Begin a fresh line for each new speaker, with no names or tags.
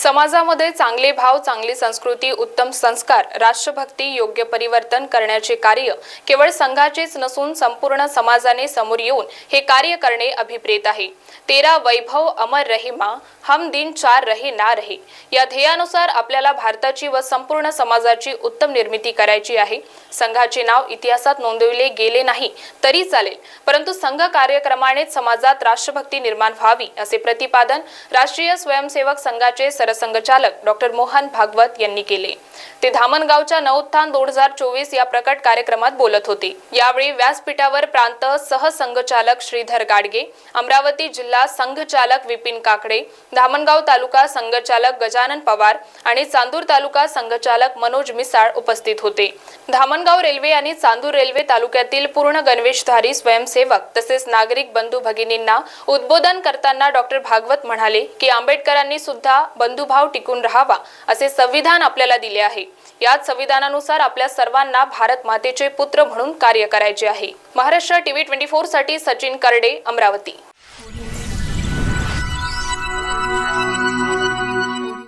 समाजामध्ये चांगले भाव चांगली संस्कृती उत्तम संस्कार राष्ट्रभक्ती योग्य परिवर्तन करण्याचे कार्य केवळ संघाचेच नसून संपूर्ण समाजाने समोर येऊन हे कार्य करणे अभिप्रेत आहे तेरा वैभव अमर मा हम दिन चार रहे ना रहे या ध्येयानुसार आपल्याला भारताची व संपूर्ण समाजाची उत्तम निर्मिती करायची आहे संघाचे नाव इतिहासात नोंदविले गेले नाही तरी चालेल परंतु संघ कार्यक्रमानेच समाजात राष्ट्रभक्ती निर्माण व्हावी असे प्रतिपादन राष्ट्रीय स्वयंसेवक संघाचे सरसंघचालक डॉक्टर मोहन भागवत यांनी केले ते धामणगावच्या नवोत्थान दोन हजार चोवीस या प्रकट कार्यक्रमात बोलत होते यावेळी व्यासपीठावर प्रांत सहसंघचालक श्रीधर गाडगे अमरावती जिल्हा संघचालक विपिन काकडे धामणगाव तालुका संघचालक गजानन पवार आणि चांदूर तालुका संघचालक मनोज मिसाळ उपस्थित होते धामणगाव रेल्वे आणि चांदूर रेल्वे तालुक्यातील पूर्ण गणवेशधारी स्वयंसेवक तसेच नागरिक बंधू भगिनींना उद्बोधन करताना डॉक्टर भागवत म्हणाले की आंबेडकरांनी सुद्धा बंधुभाव टिकून राहावा असे संविधान आपल्याला दिले आहे यात संविधानानुसार आपल्या सर्वांना भारत मातेचे पुत्र म्हणून कार्य करायचे आहे महाराष्ट्र टीव्ही ट्वेंटी फोर साठी सचिन कर्डे अमरावती